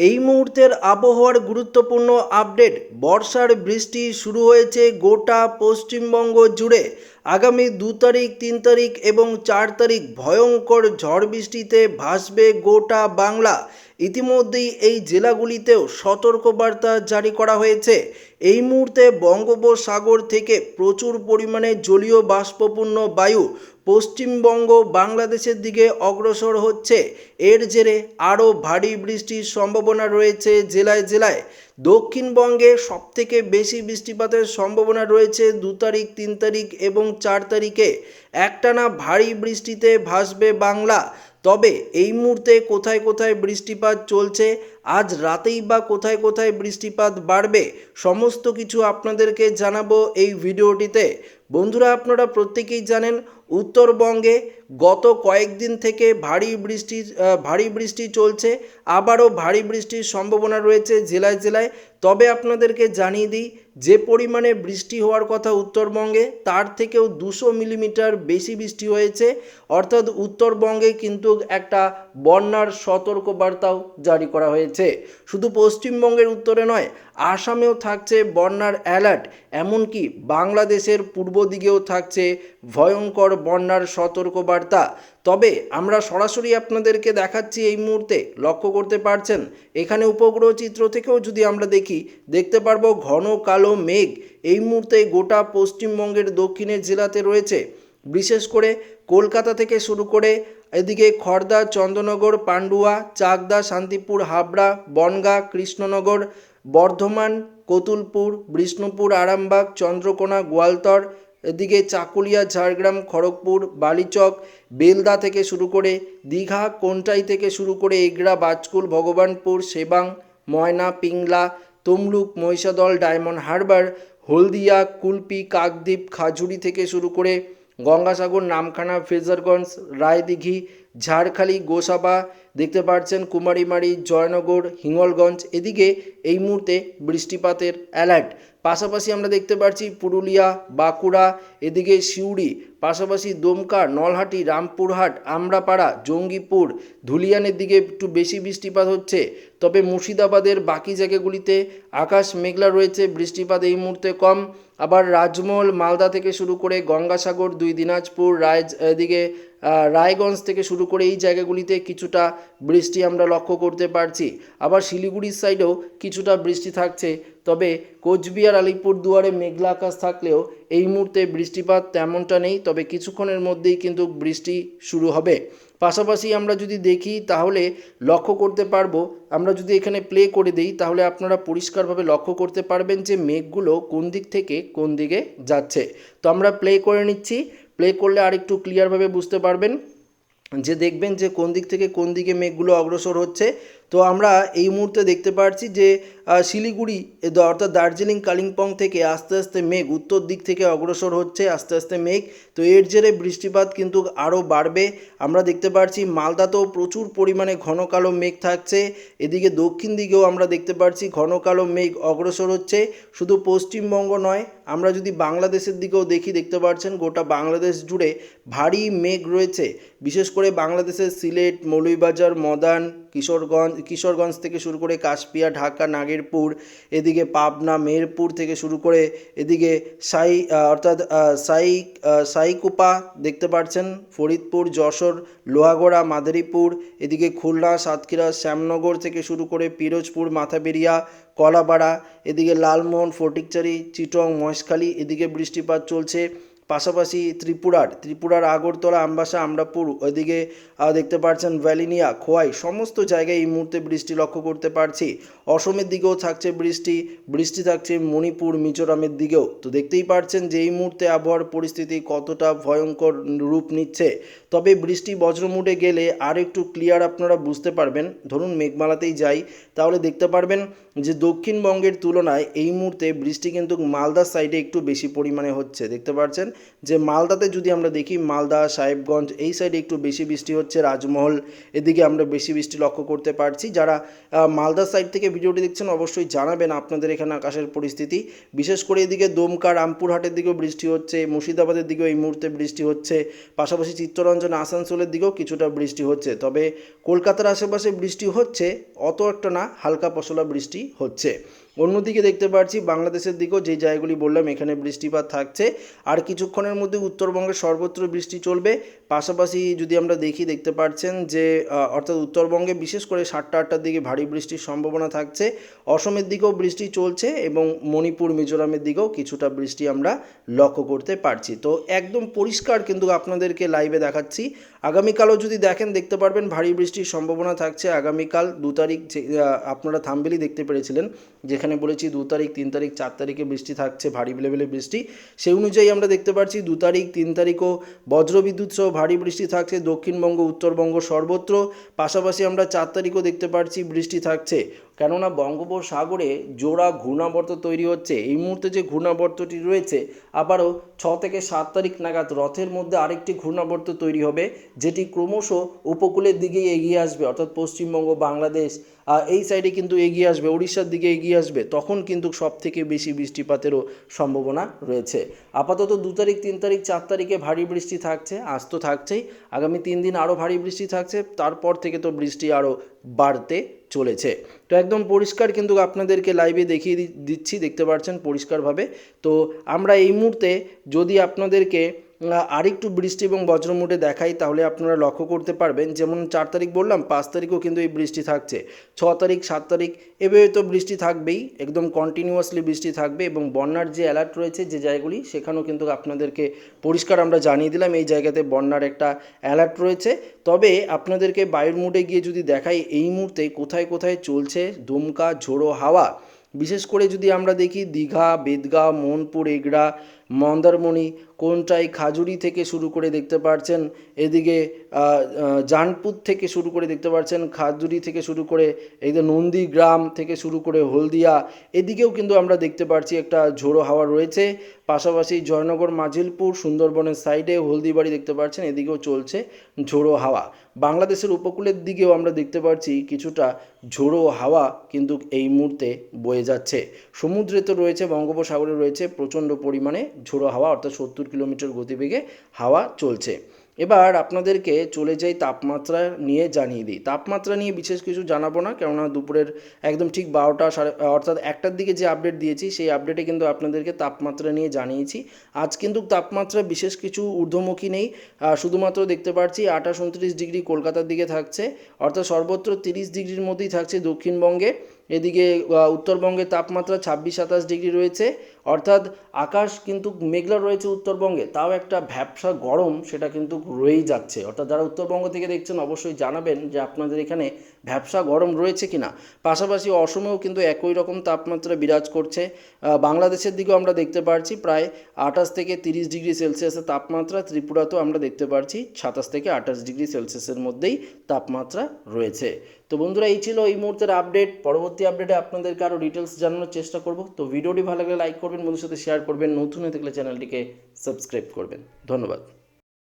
এই মুহূর্তের আবহাওয়ার গুরুত্বপূর্ণ আপডেট বর্ষার বৃষ্টি শুরু হয়েছে গোটা পশ্চিমবঙ্গ জুড়ে। আগামী দু তারিখ, তিন তারিখ এবং চার তারিখ ভয়ঙ্কর ঝড় বৃষ্টিতে ভাসবে গোটা বাংলা। ইতিমধ্যেই এই জেলাগুলিতেও সতর্কবার্তা জারি করা হয়েছে। এই মুহূর্তে বঙ্গোপসাগর থেকে প্রচুর পরিমাণে জলীয় বাষ্পপূর্ণ বায়ু পশ্চিমবঙ্গ বাংলাদেশের দিকে অগ্রসর হচ্ছে। এর জেরে আরও ভারী বৃষ্টির সম্ভাবনা রয়েছে জেলায় জেলায়। দক্ষিণবঙ্গে সবথেকে বেশি বৃষ্টিপাতের সম্ভাবনা রয়েছে দু তারিখ, তিন তারিখ এবং চার তারিখে। একটানা ভারী বৃষ্টিতে ভাসবে বাংলা। তবে এই মুহূর্তে কোথায় কোথায় বৃষ্টিপাত চলছে, আজ রাতেই বা কোথায় কোথায় বৃষ্টিপাত বাড়বে, সমস্ত কিছু আপনাদেরকে জানাব এই ভিডিওটিতে। বন্ধুরা, আপনারা প্রত্যেকেই জানেন উত্তরবঙ্গে গত কয়েকদিন থেকে ভারী বৃষ্টি ভারী বৃষ্টি চলছে। আবারও ভারী বৃষ্টির সম্ভাবনা রয়েছে জেলায় জেলায়। তবে আপনাদেরকে জানিয়ে দিই, যে পরিমাণে বৃষ্টি হওয়ার কথা উত্তরবঙ্গে, তার থেকেও দুশো মিলিমিটার বেশি বৃষ্টি হয়েছে। অর্থাৎ উত্তরবঙ্গে কিন্তু একটা বন্যার সতর্কবার্তাও জারি করা হয়েছে। শুধু পশ্চিমবঙ্গের উত্তরে নয়, আসামেও থাকছে বন্যার অ্যালার্ট। এমনকি বাংলাদেশের পূর্ব দিকেও থাকছে ভয়ঙ্কর বন্যার সতর্কবার্তা। তবে আমরা সরাসরি আপনাদেরকে দেখাচ্ছি এই মুহূর্তে, লক্ষ্য করতে পারছেন, এখানে উপগ্রহ চিত্র থেকেও যদি আমরা দেখি, দেখতে পারব ঘন কালো মেঘ। এই মুহূর্তে গোটা পশ্চিমবঙ্গের দক্ষিণের জেলাতে রয়েছে। বিশেষ করে কলকাতা থেকে শুরু করে এদিকে খড়দা চন্দ্রনগর, পান্ডুয়া, চাকদা, শান্তিপুর, হাবড়া, বনগাঁ, কৃষ্ণনগর, বর্ধমান, কতুলপুর, বিষ্ণুপুর, আরামবাগ, চন্দ্রকোনা, গোয়ালতর এদিকে চাকুলিয়া, ঝাড়গ্রাম, খড়গপুর, বালিচক, বেলদা থেকে শুরু করে দীঘা, কোনটাই থেকে শুরু করে এগরা, বাজকুল, ভগবানপুর, সেবাং, ময়না, পিংলা, তমলুক, মহিষাদল, ডায়মন্ড হারবার, হলদিয়া, কুলপি, কাকদ্বীপ, খাজুরি থেকে শুরু করে গঙ্গাসাগর, নামখানা ফ্রেজারগঞ্জ রায়দিঘি, ঝাড়খালি, গোসাবা দেখতে পাচ্ছেন কুমারীমারি, জয়নগর, হিঙ্গলগঞ্জ, এদিকে এই মুহূর্তে বৃষ্টিপাতের অ্যালার্ট পাশাপাশি আমরা দেখতে পাচ্ছি পুরুলিয়া, বাঁকুড়া, এদিকে সিউড়ি, পাশাপাশি দমকা, নলহাটি, রামপুরহাট, আমরাপাড়া, জঙ্গিপুর, ধুলিয়ানের দিকে একটু বেশি বৃষ্টিপাত হচ্ছে। তবে মুর্শিদাবাদের বাকি জায়গাগুলিতে আকাশ মেঘলা রয়েছে, বৃষ্টিপাত এই মুহূর্তে কম। আবার রাজমহল, মালদা থেকে শুরু করে গঙ্গাসাগর, দুই দিনাজপুর রায় এদিকে রায়গঞ্জ থেকে শুরু করে এই জায়গাগুলিতে কিছুটা বৃষ্টি আমরা লক্ষ্য করতে পারছি। আবার শিলিগুড়ির সাইডেও কিছুটা বৃষ্টি থাকছে। তবে কোচবিহার, আলিপুর দুয়ারে মেঘলা আকাশ থাকলেও এই মুহূর্তে বৃষ্টিপাত তেমনটা নেই। তবে কিছুক্ষণের মধ্যেই কিন্তু বৃষ্টি শুরু হবে। পাশাপাশি আমরা যদি দেখি, তাহলে লক্ষ্য করতে পারব, আমরা যদি এখানে প্লে করে দিই, তাহলে আপনারা পরিষ্কারভাবে লক্ষ্য করতে পারবেন যে মেঘগুলো কোন দিক থেকে কোন দিকে যাচ্ছে। তো আমরা প্লে করে নিচ্ছি। প্লে করলে আরেকটু ক্লিয়ারভাবে বুঝতে পারবেন। যে দেখবেন যে কোন দিক থেকে কোন দিকে মেঘগুলো অগ্রসর হচ্ছে তো আমরা এই মুহূর্তে দেখতে পাচ্ছি যে শিলিগুড়ি অর্থাৎ দার্জিলিং, কালিম্পং থেকে আস্তে আস্তে মেঘ, উত্তর দিক থেকে অগ্রসর হচ্ছে, আস্তে আস্তে মেঘ। তো এর জেরে বৃষ্টিপাত কিন্তু আরও বাড়বে। আমরা দেখতে পাচ্ছি মালদাতেও প্রচুর পরিমাণে ঘন কালো মেঘ থাকছে। এদিকে দক্ষিণ দিকেও আমরা দেখতে পাচ্ছি ঘন কালো মেঘ অগ্রসর হচ্ছে। শুধু পশ্চিমবঙ্গ নয়, আমরা যদি বাংলাদেশের দিকেও দেখি, দেখতে পাচ্ছেন গোটা বাংলাদেশ জুড়ে ভারী মেঘ রয়েছে। বিশেষ করে বাংলাদেশের সিলেট, মৌলভীবাজার, মদান কিশোরগঞ্জ কিশোরগঞ্জ থেকে শুরু করে কাশপিয়া, ঢাকা, নাগেরপুর, এদিকে পাবনা, মেহেরপুর থেকে শুরু করে এদিকে সাই অর্থাৎ সাই সাইকুপা দেখতে পাচ্ছেন, ফরিদপুর, যশোর, লোহাগড়া, মাদারীপুর, এদিকে খুলনা, সাতক্ষীরা, শ্যামনগর থেকে শুরু করে পিরোজপুর, মাথাবেরিয়া, কলাপাড়া, এদিকে লালমোহন, ফটিকচারি, চিটং, মহেশখালী, এদিকে বৃষ্টিপাত চলছে। পাশাপাশি ত্রিপুরার ত্রিপুরার আগরতলা, আমবাসা, আমরাপুর, ওইদিকে দেখতে পাচ্ছেন ভ্যালিনিয়া, খোয়াই, সমস্ত জায়গায় এই মুহূর্তে বৃষ্টি লক্ষ্য করতে পারছি। অসমের দিকেও থাকছে বৃষ্টি বৃষ্টি থাকছে মণিপুর, মিজোরামের দিকেও। তো দেখতেই পারছেন যে এই মুহূর্তে আবহাওয়ার পরিস্থিতি কতটা ভয়ঙ্কর রূপ নিচ্ছে। তবে বৃষ্টি বজ্রমুটে গেলে আর একটু ক্লিয়ার আপনারা বুঝতে পারবেন। ধরুন মেঘমালাতেই যাই, তাহলে দেখতে পারবেন যে দক্ষিণবঙ্গের তুলনায় এই মুহূর্তে বৃষ্টি কিন্তু মালদার সাইডে একটু বেশি পরিমাণে হচ্ছে। দেখতে পাচ্ছেন যে মালদাতে যদি আমরা দেখি, মালদা, সাহেবগঞ্জ, এই সাইডে একটু বেশি বৃষ্টি হচ্ছে, রাজমহল, এদিকে আমরা বেশি বৃষ্টি লক্ষ্য করতে পারছি। যারা মালদা সাইড থেকে ভিডিওটি দেখছেন, অবশ্যই জানাবেন আপনাদের এখানে আকাশের পরিস্থিতি। বিশেষ করে এদিকে দমকা, রামপুরহাটের দিকেও বৃষ্টি হচ্ছে, মুর্শিদাবাদের দিকেও এই মুহূর্তে বৃষ্টি হচ্ছে। পাশাপাশি চিত্তরঞ্জন, আসানসোলের দিকেও কিছুটা বৃষ্টি হচ্ছে। তবে কলকাতার আশেপাশে বৃষ্টি হচ্ছে, অত একটা না, হালকা পশলা বৃষ্টি হচ্ছে। অন্যদিকে দেখতে পাচ্ছি বাংলাদেশের দিকেও যে জায়গাগুলি বললাম, এখানে বৃষ্টিপাত থাকছে। আর কিছুক্ষণের মধ্যে উত্তরবঙ্গের সর্বত্র বৃষ্টি চলবে। পাশাপাশি যদি আমরা দেখি, দেখতে পাচ্ছেন যে অর্থাৎ উত্তরবঙ্গে বিশেষ করে সাতটা আটটার দিকে ভারী বৃষ্টির সম্ভাবনা থাকছে। অসমের দিকেও বৃষ্টি চলছে এবং মণিপুর, মিজোরামের দিকেও কিছুটা বৃষ্টি আমরা লক্ষ্য করতে পারছি। তো একদম পরিষ্কার কিন্তু আপনাদেরকে লাইভে দেখাচ্ছি। আগামীকালও যদি দেখেন, দেখতে পারবেন ভারী বৃষ্টির সম্ভাবনা থাকছে। আগামীকাল দু তারিখ আপনারা থাম্বেলি দেখতে পেরেছিলেন, যেখানে বলেছি দু তারিখ, তিন তারিখ, চার তারিখে বৃষ্টি থাকছে, ভারী লেভেলে বৃষ্টি। সেই অনুযায়ী আমরা দেখতে পাচ্ছি দু তারিখ, তিন তারিখও বজ্রবিদ্যুৎ সহ ভারী বৃষ্টি থাকছে, দক্ষিণবঙ্গ, উত্তরবঙ্গ সর্বত্র। পাশাপাশি আমরা চার তারিখও দেখতে পাচ্ছি বৃষ্টি থাকছে। কেননা বঙ্গোপসাগরে জোড়া ঘূর্ণাবর্ত তৈরি হচ্ছে। এই মুহূর্তে যে ঘূর্ণাবর্তটি রয়েছে, আবারও ছ থেকে সাত তারিখ নাগাদ রথের মধ্যে আরেকটি ঘূর্ণাবর্ত তৈরি হবে, যেটি ক্রমশ উপকূলের দিকেই এগিয়ে আসবে, অর্থাৎ পশ্চিমবঙ্গ, বাংলাদেশ এই সাইডে কিন্তু এগিয়ে আসবে উড়িষ্যার দিকে এগিয়ে আসবে। তখন কিন্তু সব থেকে বেশি বৃষ্টিপাতেরও সম্ভাবনা রয়েছে। আপাতত দু তারিখ, তিন তারিখ, চার তারিখে ভারী বৃষ্টি থাকছে, আজ তো থাকছেই। আগামী তিন দিন আরও ভারী বৃষ্টি থাকছে, তারপর থেকে তো বৃষ্টি আরও বাড়তে চলেছে। তো একদম পরিষ্কার কিন্তু আপনাদেরকে লাইভে দেখিয়ে দিচ্ছি, দেখতে পাচ্ছেন পরিষ্কারভাবে। তো আমরা এই মুহূর্তে যদি আপনাদেরকে আরেকটু বৃষ্টি এবং বজ্রমুটে দেখাই, তাহলে আপনারা লক্ষ্য করতে পারবেন, যেমন চার তারিখ বললাম, পাঁচ তারিখও কিন্তু এই বৃষ্টি থাকছে। ছ তারিখ, সাত তারিখ, এভাবে তো বৃষ্টি থাকবেই, একদম কন্টিনিউয়াসলি বৃষ্টি থাকবে এবং বন্যার যে অ্যালার্ট রয়েছে যে জায়গাগুলি, সেখানেও কিন্তু আপনাদেরকে পরিষ্কার আমরা জানিয়ে দিলাম, এই জায়গাতে বন্যার একটা অ্যালার্ট রয়েছে। তবে আপনাদেরকে বায়ুর মুডে গিয়ে যদি দেখাই, এই মুহূর্তে কোথায় কোথায় চলছে দুমকা ঝোড়ো হাওয়া? বিশেষ করে যদি আমরা দেখি, দীঘা বেদগাঁ মোহনপুর এগড়া মন্দারমণি কোনটাই খাজুরি থেকে শুরু করে দেখতে পাচ্ছেন এদিকে জানপুর থেকে শুরু করে দেখতে পাচ্ছেন খাজুরি থেকে শুরু করে এইদিকে নন্দীগ্রাম থেকে শুরু করে হলদিয়া, এদিকেও কিন্তু আমরা দেখতে পাচ্ছি একটা ঝোড়ো হাওয়া রয়েছে। পাশাপাশি জয়নগর মাজিলপুর, সুন্দরবনের সাইডে হলদিবাড়ি দেখতে পাচ্ছেন এদিকেও চলছে ঝোড়ো হাওয়া। বাংলাদেশের উপকূলের দিকেও আমরা দেখতে পাচ্ছি কিছুটা ঝোড়ো হাওয়া কিন্তু এই মুহূর্তে বয়ে যাচ্ছে। সমুদ্রে তো রয়েছে, বঙ্গোপসাগরে রয়েছে প্রচণ্ড পরিমাণে ঝোড়ো হাওয়া অর্থাৎ সত্তর কিলোমিটার গতিবেগে হাওয়া চলছে। এবার আপনাদেরকে চলে যাই তাপমাত্রা নিয়ে জানিয়ে দিই। তাপমাত্রা নিয়ে বিশেষ কিছু জানাব না, কেননা দুপুরের একদম ঠিক বারোটা সাড়ে অর্থাৎ একটার দিকে যে আপডেট দিয়েছি, সেই আপডেটে কিন্তু আপনাদেরকে তাপমাত্রা নিয়ে জানিয়েছি। আজ কিন্তু তাপমাত্রা বিশেষ কিছু ঊর্ধ্বমুখী নেই। শুধুমাত্র দেখতে পাচ্ছি আঠাশ, উনত্রিশ ডিগ্রি কলকাতার দিকে থাকছে, অর্থাৎ সর্বত্র তিরিশ ডিগ্রির মধ্যেই থাকছে দক্ষিণবঙ্গে। এদিকে উত্তরবঙ্গে তাপমাত্রা ছাব্বিশ সাতাশ ডিগ্রি রয়েছে। অর্থাৎ আকাশ কিন্তু মেঘলা রয়েছে উত্তরবঙ্গে। তাও একটা ভ্যাবসা গরম সেটা কিন্তু রয়েই যাচ্ছে। অর্থাৎ যারা উত্তরবঙ্গ থেকে দেখছেন, অবশ্যই জানাবেন যে আপনাদের এখানে ভ্যাবসা গরম রয়েছে কিনা? পাশাপাশি অসমেও কিন্তু একই রকম তাপমাত্রা বিরাজ করছে। বাংলাদেশের দিকেও আমরা দেখতে পাচ্ছি প্রায় আঠাশ থেকে তিরিশ ডিগ্রি সেলসিয়াসের তাপমাত্রা, ত্রিপুরাতেও আমরা দেখতে পাচ্ছি সাতাশ থেকে আঠাশ ডিগ্রি সেলসিয়াসের মধ্যেই তাপমাত্রা রয়েছে। তো বন্ধুরা, এই ছিল এই মুহূর্তের আপডেট। পরবর্তী আপডেটে আপনাদেরকে আরও ডিটেলস জানানোর চেষ্টা করব। তো ভিডিওটি ভালো লাগলে লাইক করবেন বন্ধুর সাথে শেয়ার করবেন। নতুন হয়ে থাকলে চ্যানেলটিকে সাবস্ক্রাইব করবেন। ধন্যবাদ।